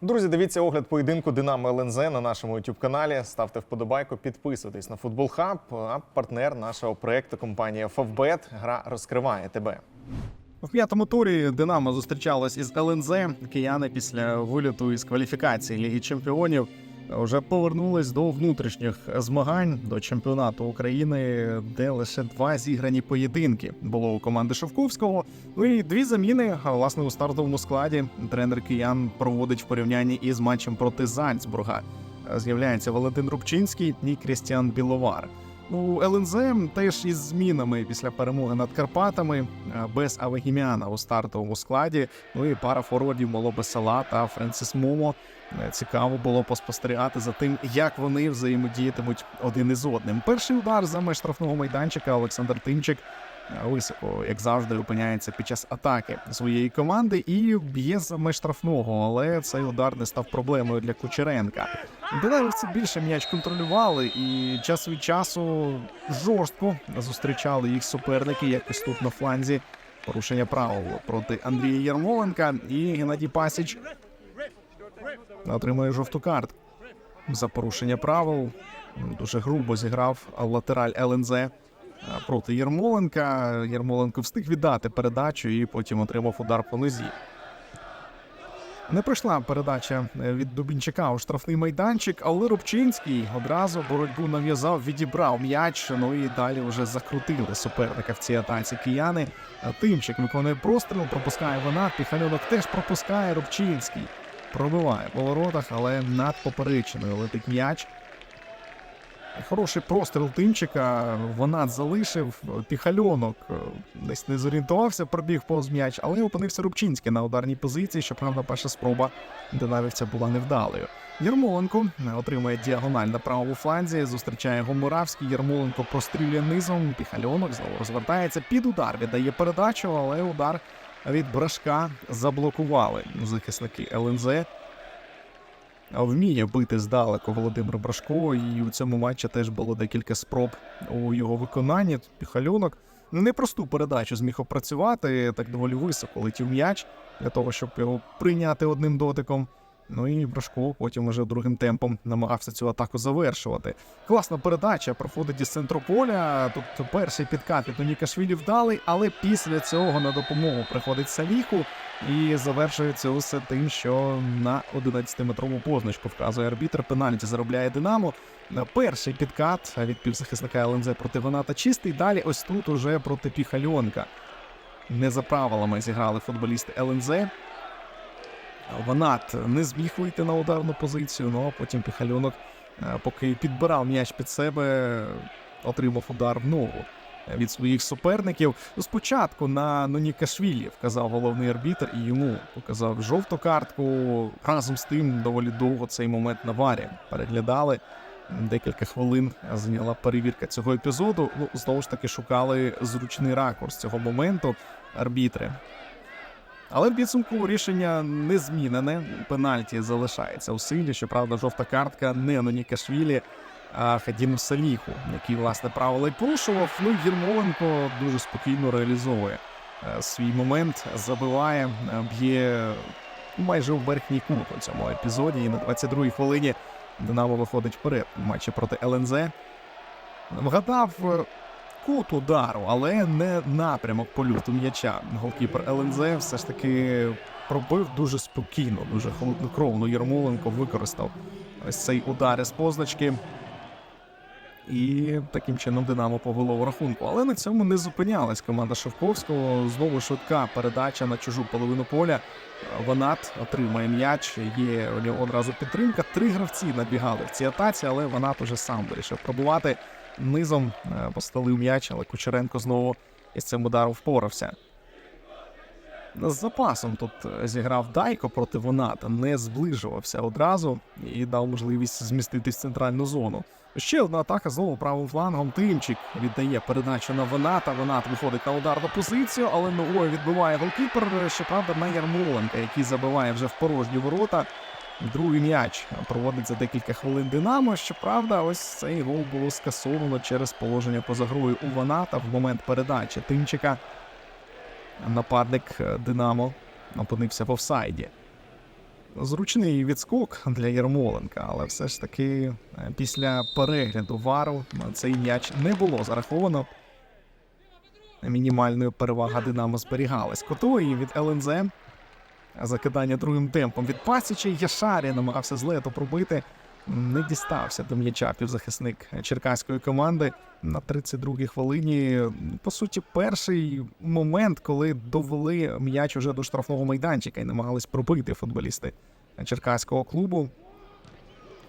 Друзі, дивіться огляд поєдинку Динамо ЛНЗ на нашому youtube каналі. Ставте вподобайку, підписуйтесь на Футбол Хаб. А партнер нашого проекту компанія Фавбет. Гра розкриває тебе. В п'ятому турі Динамо зустрічалось із ЛНЗ. Кияни після виліту із кваліфікації Ліги Чемпіонів вже повернулись до внутрішніх змагань до чемпіонату України, де лише два зіграні поєдинки було у команди Шовковського. Ну і дві заміни. Власне у стартовому складі тренер киян проводить в порівнянні із матчем проти Зальцбурга. З'являється Валентин Рубчинський і Крістіан Біловар. У ЛНЗ теж із змінами після перемоги над Карпатами е, без Авегімяна у стартовому складі. Ну і пара форвардів Молобе Села та Френсіс Момо. Е, Цікаво було поспостерігати за тим, як вони взаємодіятимуть один із одним. Перший удар за штрафного майданчика Олександр Тимчик високо, як завжди, опиняється під час атаки своєї команди і б'є за меж штрафного, але цей удар не став проблемою для Кучеренка. Динамівці більше м'яч контролювали і час від часу жорстко зустрічали їх суперники, якось тут на фланзі. Порушення правил проти Андрія Ярмоленка і Геннадій Пасіч отримує жовту картку за порушення правил. Дуже грубо зіграв латераль ЛНЗ проти Єрмоленка. Єрмоленко встиг віддати передачу і потім отримав удар по нозі. Не пройшла передача е, від Дубінчака у штрафний майданчик, але Рубчинський одразу боротьбу нав'язав, відібрав м'яч. Ну і далі вже закрутили суперника в цій атаці кияни. А Тимчик виконує простріл, пропускає вона. Піхальонок теж пропускає Рубчинський. Пробиває по воротах, але над поперечиною летить м'яч. Хороший простріл Тимчика. Вона залишив піхальонок. е, Десь не зорієнтувався, пробіг повз м'яч, але опинився Рубчинський на ударній позиції. Щоправда, перша спроба динамівця була невдалою. Єрмоленко отримує діагональ на правому фланзі. Зустрічає його Муравський. Єрмоленко прострілює низом. Піхальонок знову розвертається під удар. Віддає передачу, але удар від брашка заблокували захисники ЛНЗ. Вміє бити здалеку Володимир Брашко, і у цьому матчі теж було декілька спроб у його виконанні. Піхальонок непросту передачу зміг опрацювати, так доволі високо летів м'яч для того, щоб його прийняти одним дотиком. Ну і Брашко потім вже другим темпом намагався цю атаку завершувати. Класна передача проходить із центру поля. Тут перший підкат від Нікашвілі вдалий, але після цього на допомогу приходить Саліху і завершується усе тим, що на 11-метрову позначку вказує арбітр. Пенальті заробляє Динамо. Перший підкат від півзахисника ЛНЗ проти Ваната чистий. Далі ось тут уже проти Піхальонка. Не за правилами зіграли футболісти ЛНЗ. Ванат не зміг вийти на ударну позицію, ну а потім Піхальонок, е, поки підбирав м'яч під себе, отримав удар в ногу від своїх суперників. Спочатку на Нонікашвілі вказав головний арбітр і йому показав жовту картку. Разом з тим доволі довго цей момент на варі переглядали. Декілька хвилин зайняла перевірка цього епізоду. Ну, знову ж таки, шукали зручний ракурс цього моменту арбітри. Але в підсумку рішення не змінене. Пенальті залишається у силі. Щоправда, жовта картка не Нонікашвілі, а Хадіну Саліху, який власне правила й порушував. Ну Єрмоленко дуже спокійно реалізовує е, свій момент, забиває, е, б'є майже в верхній кут у цьому епізоді. І на 22-й хвилині Динамо виходить вперед в матчі проти ЛНЗ. Вгадав е, кут удару, але не напрямок польоту м'яча. Голкіпер ЛНЗ все ж таки пробив дуже спокійно, дуже холоднокровно. Єрмоленко використав ось цей удар із позначки. І таким чином Динамо повело в рахунку. Але на цьому не зупинялась команда Шевковського. Знову швидка передача на чужу половину поля. Ванат отримає м'яч. Є одразу підтримка. Три гравці набігали в цій атаці, але Ванат уже сам вирішив пробувати. Низом е, постелив м'яч, але Кучеренко знову із цим ударом впорався. З запасом тут е, зіграв Дайко проти Воната, не зближувався одразу і дав можливість зміститись в центральну зону. Ще одна атака знову правим флангом. Тимчик віддає передачу на Воната. Вонат виходить на ударну позицію, але ногою відбиває голкіпер. Щоправда, на Ярмоленка, який забиває вже в порожні ворота. Другий м'яч проводить за декілька хвилин Динамо. Щоправда, ось цей гол було скасовано через положення поза грою у Ваната в момент передачі Тимчика. Нападник е, Динамо опинився в офсайді. Зручний відскок для Єрмоленка, але все ж таки е, після перегляду вару цей м'яч не було зараховано. Мінімальною перевага Динамо зберігалась. Котої від ЛНЗ. Закидання другим темпом від Пасіча. Яшарі намагався з лету пробити. Не дістався до м'яча півзахисник черкаської команди на 32-й хвилині. По суті, перший момент, коли довели м'яч уже до штрафного майданчика і намагались пробити футболісти черкаського клубу.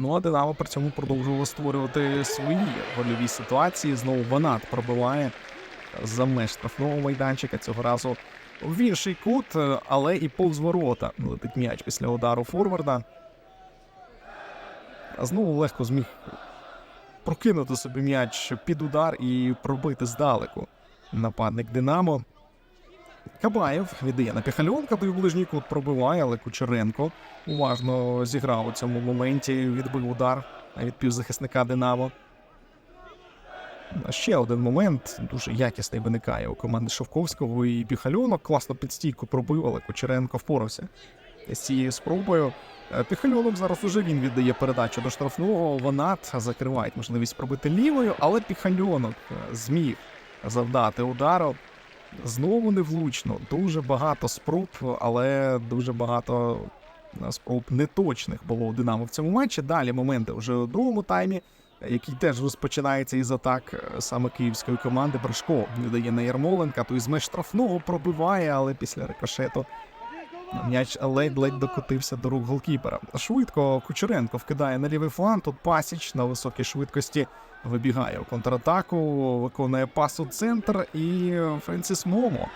Ну а Динамо при цьому продовжувало створювати свої гольові ситуації. Знову Ванат пробиває за меж штрафного майданчика. Цього разу в інший кут, е, але і повз ворота летить м'яч після удару форварда. А знову легко зміг прокинути собі м'яч під удар і пробити здалеку. Нападник Динамо. Кабаєв віддає на Піхальонка, той ближній кут пробиває, але Кучеренко уважно зіграв у цьому моменті, відбив удар від півзахисника Динамо. Ще один момент дуже якісний виникає у команди Шовковського і Піхальонок. Класно під стійку пробив, але Кучеренко впорався з цією спробою. Е, Піхальонок зараз уже він віддає передачу до штрафного. Ванат закриває можливість пробити лівою, але Піхальонок е, зміг завдати удару. Знову невлучно. Дуже багато спроб, але дуже багато е, спроб неточних було у Динамо в цьому матчі. Далі моменти вже у другому таймі, е, який теж розпочинається із атак е, саме київської команди. Брешко віддає на Ярмоленка, той з меж штрафного пробиває, але після рикошету М'яч ледь-ледь докотився до рук голкіпера. Швидко Кучеренко вкидає на лівий фланг. Тут пасіч на високій швидкості вибігає у контратаку, виконує пас у центр і Френсіс Момо.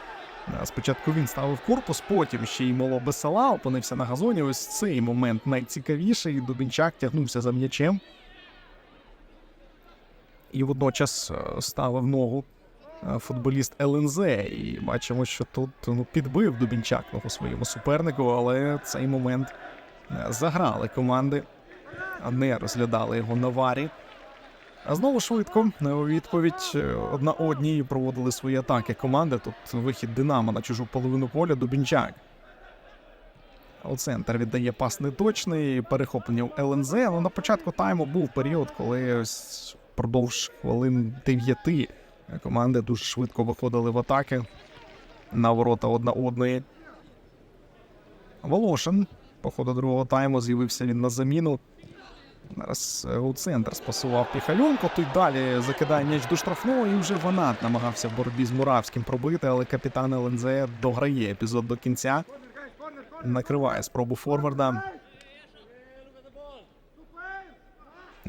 Е, Спочатку він ставив корпус, потім ще й Моло Бесала опинився на газоні. Ось цей момент найцікавіший. Дубінчак тягнувся за м'ячем. І водночас е, ставив ногу е, футболіст ЛНЗ. І бачимо, що тут ну, підбив Дубінчак ногу своєму супернику, але цей момент е, заграли команди, а не розглядали його на варі. А знову швидко у відповідь одна одній проводили свої атаки команди. Тут вихід Динамо на чужу половину поля Дубінчак. У центр віддає пас неточний, перехоплення в ЛНЗ. Ну, на початку тайму був період, коли ось впродовж хвилин дев'яти команди дуже швидко виходили в атаки на ворота одна одної. Волошин по ходу другого тайму з'явився він на заміну. Зараз е, у центр спасував Піхальонко. Той далі закидає м'яч до штрафного, і вже Ванат намагався в боротьбі з Муравським пробити, але капітан ЛНЗ дограє епізод до кінця. Накриває спробу форварда.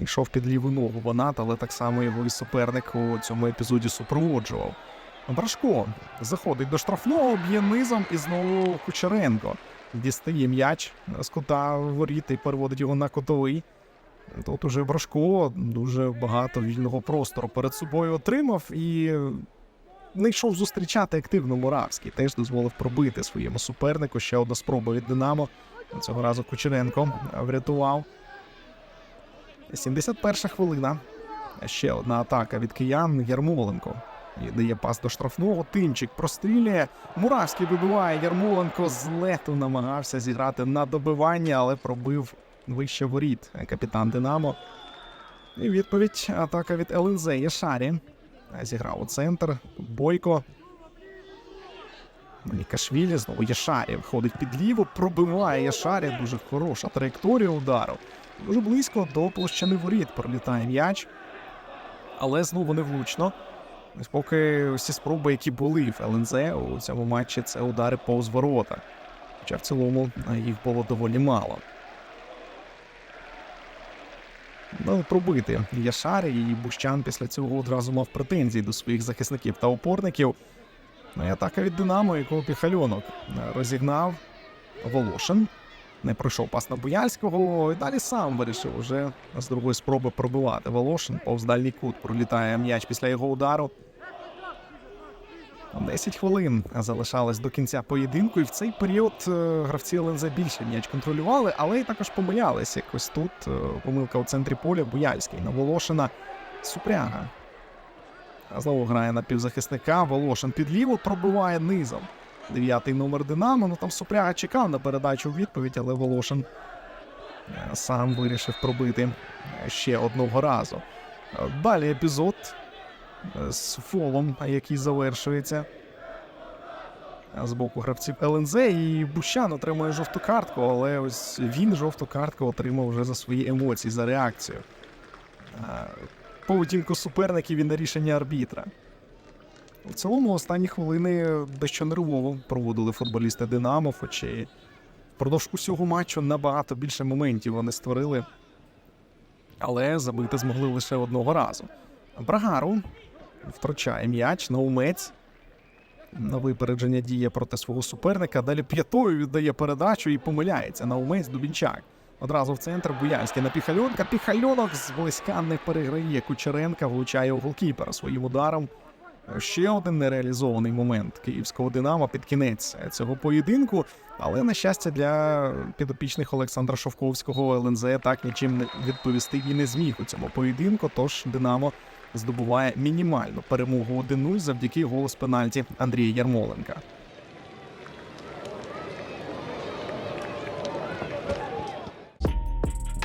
Йшов під ліву ногу Ванат, але так само його і суперник у цьому епізоді супроводжував. Брашко заходить до штрафного, б'є низом і знову Кучеренко. Дістає м'яч з кута воріт і переводить його на котовий. Тут уже Брашко дуже багато вільного простору перед собою отримав і не йшов зустрічати активно Муравський. Теж дозволив пробити своєму супернику. Ще одна спроба від Динамо. Цього разу Кучеренко врятував. 71 хвилина. Ще одна атака від киян Ярмоленко. І дає пас до штрафного. Тимчик прострілює. Муравський вибиває. Ярмоленко з лету намагався зіграти на добивання, але пробив вище воріт капітан Динамо. І відповідь атака від ЛНЗ Яшарі. Зіграв у центр. Бойко. Нікашвілі знову Яшарі входить під ліву, пробиває Яшарі. Дуже хороша траєкторія удару. Дуже близько до площини воріт пролітає м'яч. Але знову невлучно. Ось поки всі спроби, які були в ЛНЗ у цьому матчі, це удари повз ворота. Хоча в цілому їх було доволі мало. Ну, пробити Яшарі і Бущан після цього одразу мав претензії до своїх захисників та опорників. Ну і атака від Динамо, якого Піхальонок розігнав Волошин. Не пройшов пас на Буяльського, і далі сам вирішив уже з другої спроби пробивати. Волошин повз дальній кут пролітає м'яч після його удару. 10 хвилин залишалось до кінця поєдинку, і в цей період е, гравці ЛНЗ більше м'яч контролювали, але й також помилялись. Якось тут е, помилка у центрі поля Буяльський на Волошина Супряга. Знову грає на півзахисника. Волошин під ліву пробиває низом. Дев'ятий номер Динамо. Ну там Супряга чекав на передачу у відповідь, але Волошин е, сам вирішив пробити ще одного разу. Е, Далі епізод е, з фолом, який завершується з боку гравців ЛНЗ, і Бущан отримує жовту картку, але ось він жовту картку отримав вже за свої емоції, за реакцію. Поведінку суперників і на рішення арбітра. В цілому останні хвилини дещо нервово проводили футболісти Динамо, хоч і впродовж усього матчу набагато більше моментів вони створили, але забити змогли лише одного разу. Брагару втрачає м'яч, наумець на випередження діє проти свого суперника. Далі п'ятою віддає передачу і помиляється. Наумець Дубінчак. Одразу в центр Буянський на Піхальонка. Піхальонок зблизька не переграє. Кучеренка влучає у голкіпера своїм ударом. Ще один нереалізований момент київського Динамо під кінець цього поєдинку. Але на щастя для підопічних Олександра Шовковського ЛНЗ так нічим не відповісти і не зміг у цьому поєдинку. Тож Динамо здобуває мінімальну перемогу 1-0 завдяки голос пенальті Андрія Ярмоленка.